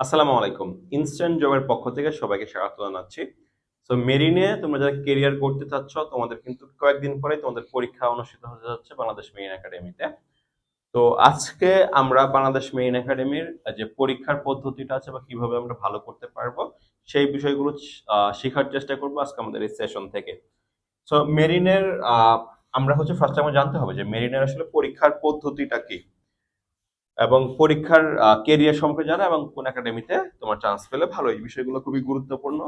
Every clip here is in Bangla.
আসসালামু আলাইকুম। ইনস্ট্যান্ট জবের পক্ষ থেকে সবাইকে স্বাগত জানাচ্ছি। সো মেরিনে তোমরা যারা কেরিয়ার করতে চাচ্ছ, তোমাদের কিন্তু কয়েকদিন পরে তোমাদের পরীক্ষা অনুষ্ঠিত হতে যাচ্ছে বাংলাদেশ মেরিন একাডেমিতে। তো, আজকে আমরা বাংলাদেশ মেরিন একাডেমির যে পরীক্ষার পদ্ধতিটা আছে বা কীভাবে আমরা ভালো করতে পারব, সেই বিষয়গুলো শেখার চেষ্টা করব আজকে আমাদের এই সেশন থেকে। সো মেরিনের আমরা হচ্ছে ফার্স্ট আমরা জানতে হবে যে মেরিনের আসলে পরীক্ষার পদ্ধতিটা কি। এবং পরীক্ষার কেরিয়ার সম্পর্কে জানা এবং কোন একাডেমিতে তোমার চান্স পেলে ভালো। এই বিষয়গুলো খুবই গুরুত্বপূর্ণ।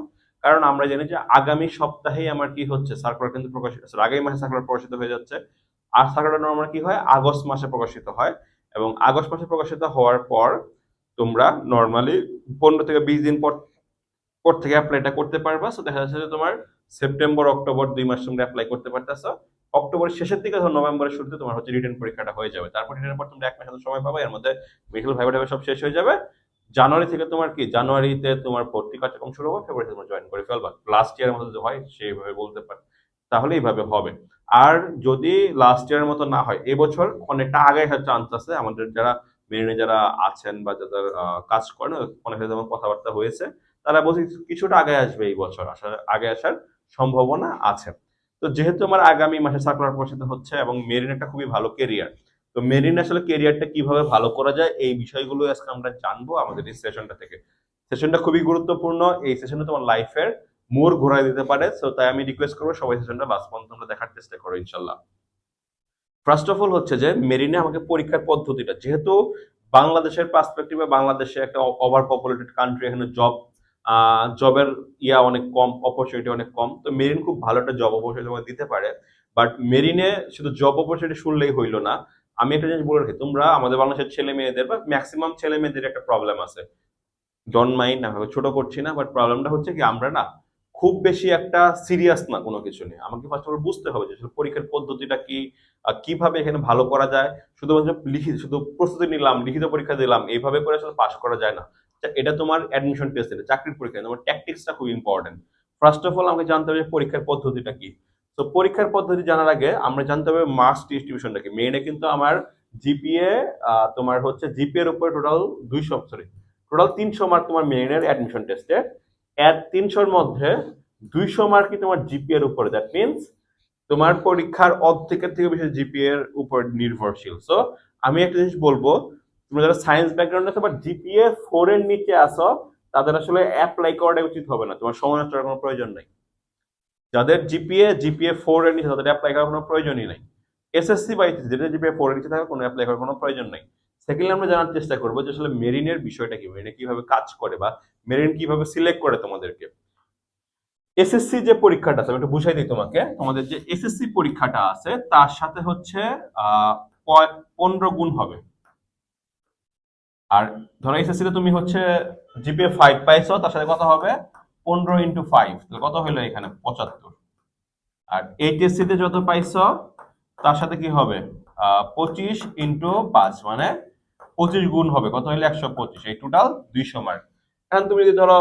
কারণ আমরা জানি যে আগামী সপ্তাহেই আমার কি হচ্ছে সার্কুলার কিন্তু প্রকাশিত আগামী মাসে সার্কুলার প্রকাশিত হয়ে যাচ্ছে। আর সার্কুলার নর্মাল কি হয়? আগস্ট মাসে প্রকাশিত হয়। এবং আগস্ট মাসে প্রকাশিত হওয়ার পর তোমরা নর্মালি পনেরো থেকে বিশ দিন পর পর থেকে অ্যাপ্লাইটা করতে পারবা। সো দেখা যাচ্ছে যে তোমার সেপ্টেম্বর অক্টোবর দুই মাস তোমরা অ্যাপ্লাই করতে পারতেছো। অক্টোবরের শেষের দিকে ধর নভেম্বরের শুরুতে তোমার হচ্ছে রিটার্ন পরীক্ষাটা হয়ে যাবে। তারপর রিটার্নের পর তোমরা এক মাসের সময় পাবে, এর মধ্যে মেডিকেল ভাইবা টাইবা সব শেষ হয়ে যাবে। জানুয়ারি থেকে তোমার কি? জানুয়ারিতে তোমার ভর্তি কার্যক্রম শুরু হবে ফেব্রুয়ারিতে তোমার জয়েন করে ফেলবা। লাস্ট ইয়ারের মতো যদি হয়, সেইভাবে বলতে পারে তাহলে এইভাবে হবে। আর যদি লাস্ট ইয়ারের মতো না হয়, এবছর অনেকটা আগে আসার চান্স আছে। আমাদের যারা মেরিনে যারা আছেন বা যাদের কাজ করেন, অনেক যেমন কথাবার্তা হয়েছে, তারা বলছে, কিছুটা আগে আসবে এই বছর। আসার আগে আসার সম্ভাবনা আছে। তো যেহেতু আমার আগামী মাসে সার্কুলার প্রকাশিত হচ্ছে এবং মেরিন একটা খুবই ভালো কেরিয়ার তো মেরিন আসলে কেরিয়ারটা কীভাবে ভালো করা যায় এই বিষয়গুলো আজকে আমরা জানব আমাদের এই সেশনটা থেকে। সেশনটা খুবই গুরুত্বপূর্ণ, এই সেশনে তোমার লাইফের মোড় ঘোরায় দিতে পারে তো তাই আমি রিকোয়েস্ট করব সবাই সেশনটা লাস্ট পর্যন্ত তোমরা দেখার চেষ্টা করো ইনশাল্লাহ ফার্স্ট অফ অল হচ্ছে যে, মেরিনে আমাকে পরীক্ষার পদ্ধতিটা, যেহেতু বাংলাদেশের পার্সপেক্টিভে বাংলাদেশে একটা ওভার পপুলেটেড কান্ট্রি এখানে জব জবের ইয়া অনেক কম অপরচুনিটি অনেক কম। তো মেরিন খুব ভালো একটা জব অপরচুনিটি তোমাকে দিতে পারে। বাট মেরিনে শুধু জব অপরচুনিটি শুনলেই হইল না। আমি একটা জিনিস বলে রাখি, তোমরা আমাদের বাংলাদেশের ছেলে মেয়েদের বা ম্যাক্সিমাম ছেলে মেয়েদের একটা প্রবলেম আছে। ডন মাইন্ড না ছোট করছি না বাট প্রবলেমটা হচ্ছে কি, আমরা না খুব বেশি একটা সিরিয়াস না কোনো কিছু নিয়ে। আমাকে ফার্স্ট অফ বুঝতে হবে যে পরীক্ষার পদ্ধতিটা কি কীভাবে এখানে ভালো করা যায়। শুধুমাত্র লিখিত শুধু প্রস্তুতি নিলাম, লিখিত পরীক্ষা দিলাম, এইভাবে করে আসলে পাস করা যায় না। এটা তোমার অ্যাডমিশন টেস্ট এটা চাকরির পরীক্ষা তোমার ট্যাকটিক্সটা খুব ইম্পর্টেন্ট ফার্স্ট অফ অল আমাকে জানতে হবে পরীক্ষার পদ্ধতিটা কি। তো পরীক্ষার পদ্ধতি জানার আগে আমরা জানতে হবে মার্কস ডিস্ট্রিবিউশনটা কি। মেইনে কিন্তু আমার জিপিএ তোমার হচ্ছে জিপিএর উপরে টোটাল দুইশো সরি টোটাল তিনশো মার্ক তোমার মেইনের অ্যাডমিশন টেস্টে এর তিনশোর মধ্যে দুইশো মার্কই তোমার জিপিএ এর উপরে। দ্যাট মিনস তোমার পরীক্ষার অর্ধেকের থেকে বেশি জিপিএ এর উপর নির্ভরশীল। সো আমি একটা জিনিস বলব তোমরা যারা সায়েন্স ব্যাকগ্রাউন্ড আছে বাট জিপিএ ফোর এর নিচে আসো তাদের আসলে অ্যাপ্লাই করাটা উচিত হবে না। তোমার সময় নষ্ট কোনো প্রয়োজন নেই। যাদের জিপিএ জিপিএ ফোর এর নিচে তাদের অ্যাপ্লাই করার কোনো প্রয়োজনই নাই। এসএসসি বা এইচএসসি যেটা জিপিএ ফোর এর নিচে থাকে, কোনো অ্যাপ্লাই করার কোনো প্রয়োজন নাই। সেকেন্ডলি আমরা জানার চেষ্টা করব যে আসলে মেরিনের বিষয়টা কি? মেরিনে কীভাবে কাজ করে বা মেরিন কীভাবে সিলেক্ট করে তোমাদেরকে? এসএসসি যে পরীক্ষাটা আছে একটু বুঝাই দিই তোমাকে। তোমাদের যে এসএসসি পরীক্ষাটা আছে, তার সাথে হচ্ছে পনেরো গুণ হবে। আর ধরো এসএসসি তে তুমি হচ্ছে জিপিএ ফাইভ পাইছো, তার সাথে কত হবে? পনেরো ইন্টু ফাইভ কত হলো এখানে? পঁচাত্তর। আর এইচএসসি তে যত পাইছো, তার সাথে কি হবে? পঁচিশ ইন্টু পাঁচ মানে পঁচিশ গুণ হবে। কত হলো একশো পঁচিশ। এই টোটাল দুইশো মার্ক এখন তুমি যদি ধরো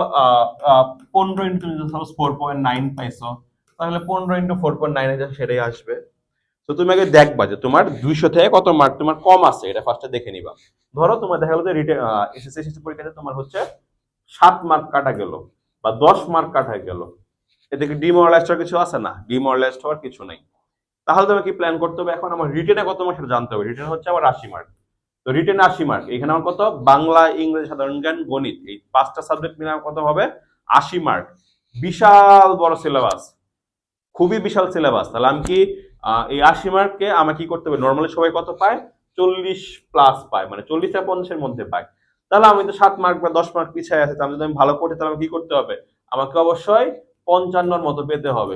পনেরো into suppose four point nine পাইছো, তাহলে পনেরো ইন্টু ফোর পয়েন্ট নাইন সেটাই আসবে। তো তুমি আগে দেখবা যে তোমার দুইশো থেকে কত মার্ক তোমার কম আছে, এটা ফার্স্টে দেখে নিবা। ধরো তোমার দেখা গেলো যে রিটেন এসএসসি এসএসসি পরীক্ষাতে তোমার হচ্ছে সাত মার্ক কাটা গেল বা দশ মার্ক কাটা গেল। এতে কি ডিমোরালাইজড হওয়ার কিছু আছে না? ডিমোরালাইজড হওয়ার কিছু নেই। তাহলে তোমাকে কি প্ল্যান করতে হবে? এখন আমার রিটেনে কত মার্ক সেটা জানতে হবে। রিটেন হচ্ছে আমার আশি মার্ক তো রিটেন আশি মার্ক এখানে আমার কত? বাংলা, ইংরেজি, সাধারণ জ্ঞান, গণিত। এই পাঁচটা সাবজেক্ট মিলে আমার কত হবে? আশি মার্ক বিশাল বড় সিলেবাস খুবই বিশাল সিলেবাস তাহলে আমি কি এই আশি মার্ককে আমার কি করতে হবে? নর্মালি সবাই কত পায়? চল্লিশ প্লাস পায় মানে চল্লিশ থেকে পঞ্চাশের মধ্যে পায়। তাহলে আমি তো সাত মার্ক বা দশ মার্ক পিছিয়ে আছে, তাহলে যদি আমি ভালো করতে তাহলে আমি কি করতে হবে? আমাকে অবশ্যই পঞ্চান্নর মতো পেতে হবে।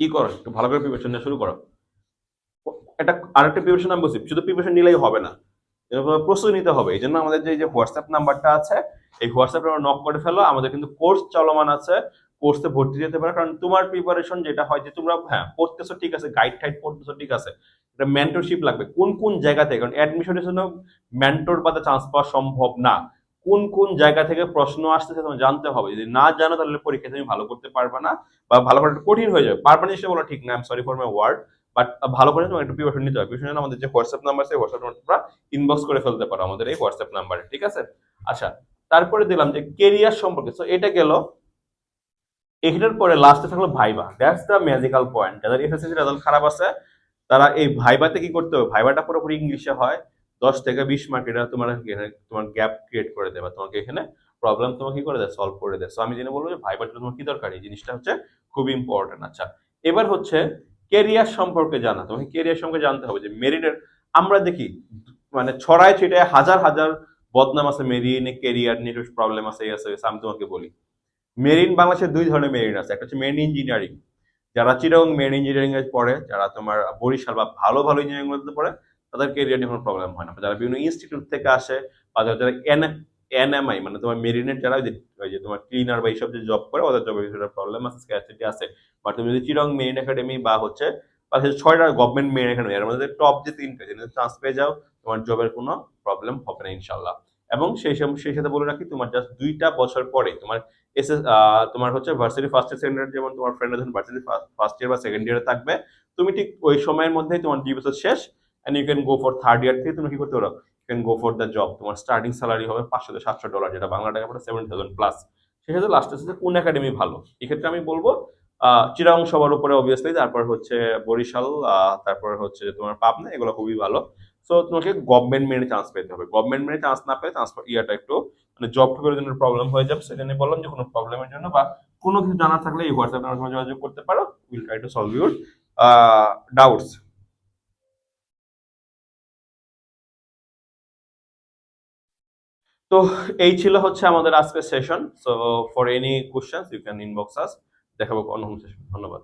কি করো? একটু ভালো করে প্রিপারেশন নেওয়া শুরু করো। একটা, আরেকটা প্রিপারেশন আমি বলছি, শুধু প্রিপারেশন নিলেই হবে না। প্রস্তুতি নিতে হবে। এই জন্য আমাদের যে হোয়াটসঅ্যাপ নাম্বারটা আছে, এই হোয়াটসঅ্যাপে আমরা নক করে ফেলো। আমাদের কিন্তু কোর্স চলমান আছে। কোর্সে ভর্তি যেতে পারে। কারণ তোমার প্রিপারেশন যেটা হয় যে তোমরা হ্যাঁ। পড়তেছো ঠিক আছে গাইড টাইড পড়তেছো ঠিক আছে এটা মেন্টরশিপ লাগবে। কোন কোন জায়গা থেকে? কারণ অ্যাডমিশনের জন্য মেন্টর বাদে চান্স পাওয়া সম্ভব না। কোন কোন জায়গা থেকে প্রশ্ন আসতেছে তোমার জানতে হবে। যদি না জানো তাহলে পরীক্ষা তুমি ভালো করতে পারবে না বা ভালো করে কঠিন হয়ে যাবে। পারবে না সেটা বলা ঠিক না I sorry for my word but ভালো করে তোমার একটু প্রিপারেশন নিতে হবে। প্রিপারেশন আমাদের যে হোয়াটসঅ্যাপ নাম্বার আছে হোয়াটসঅ্যাপ নাম্বার তোমরা ইনবক্স করে ফেলতে পারো আমাদের এই হোয়াটসঅ্যাপ নাম্বারে ঠিক আছে? আচ্ছা তারপরে দিলাম যে কেরিয়ার সম্পর্কে। তো এটা গেল এটার পরে লাস্টে থাকল viva. That's the magical point যাদের এসএসসি রেজাল্ট খারাপ আছে তারা এই ভাইবাতে কি করতে হবে? ভাইবাটা পুরোপুরি ইংলিশে হয়। দশ থেকে বিশ মার্ক এটা তোমার তোমার গ্যাপ ক্রিয়েট করে দেবে তোমাকে এখানে প্রবলেম তোমাকে কি করে দেয়? সলভ করে দেয়। সো আমি জেনে বলব যে ভাইবার তোমার কি দরকার? এই জিনিসটা হচ্ছে খুব ইম্পর্টেন্ট আচ্ছা এবার হচ্ছে কেরিয়ার সম্পর্কে জানা। তোমাকে কেরিয়ার সম্পর্কে জানতে হবে যে মেরিটের আমরা দেখি মানে ছড়ায় ছিটায় হাজার হাজার বদনাম আছে। মেরিয়ে মেরিনে কেরিয়ার নিয়ে প্রবলেম আছে এই আছে, আমি তোমাকে বলি। মেরিন বাংলাদেশের দুই ধরনের মেরিন আছে। একটা হচ্ছে মেরিন ইঞ্জিনিয়ারিং। যারা চিরং মেরিন ইঞ্জিনিয়ারিং এ পড়ে, যারা তোমার বরিশাল বা ভালো ভালো ইঞ্জিনিয়ারিং পড়ে তাদের কেরিয়ার নিয়ে কোনো প্রবলেম হয় না। যারা বিভিন্ন ইনস্টিটিউট থেকে আসে বা যারা এন এনএমআই মানে তোমার মেরিনের যারা ওই যে- তোমার ক্লিনার বা এইসব যে জব করে, ওদের জবের প্রবলেম আছে স্ক্যাসিটি আছে। বাট তুমি যদি চিরং মেরিন একাডেমি বা হচ্ছে, বা ছয়টা গভর্নমেন্ট মেরিন একাডেমি, এর মধ্যে টপ যে তিনটে চান্স পেয়ে যাও, তোমার জবের কোনো প্রবলেম হবে না ইনশাল্লাহ এবং সেই সেই সাথে বলে রাখি, তোমার জাস্ট দুইটা বছর পরে তোমার এসএস তোমার হচ্ছে varsity first year second year যেমন তোমার ফ্রেন্ড যখন ভার্সিটি ফার্স্ট ইয়ার বা সেকেন্ড ইয়ারে থাকবে, তুমি ঠিক ওই সময়ের মধ্যেই তোমার দুই বছর শেষ and you can go for third year থেকে তুমি কি করতে পারো? You can go for the job তোমার স্টার্টিং স্যালারি হবে পাঁচশো থেকে সাতশো ডলার যেটা বাংলা টাকা পড়ে সেভেন থাউজেন্ড প্লাস সেক্ষেত্রে লাস্ট হচ্ছে কোন একাডেমি ভালো? এক্ষেত্রে আমি বলব চিরাং সবার উপরে অবভিয়াসলি তারপর হচ্ছে বরিশাল তারপর হচ্ছে তোমার পাবনা, এগুলো খুবই ভালো। সো তোমাকে গভর্নমেন্ট মেনে চান্স পেতে হবে। গভর্নমেন্ট মেনে চান্স না পেলে চান্স ইয়াটা একটু মানে জব ঠকের জন্য প্রবলেম হয়ে যাবে, সেজন্য বললাম যে কোনো প্রবলেমের জন্য বা কোনো কিছু জানা থাকলে এই হোয়াটসঅ্যাপ নাম্বার সঙ্গে যোগাযোগ করতে পারো। Will try to solve your doubts তো এই ছিল হচ্ছে আমাদের আজকের session so for any questions you can inbox us দেখাবো অন্য সেশন ধন্যবাদ।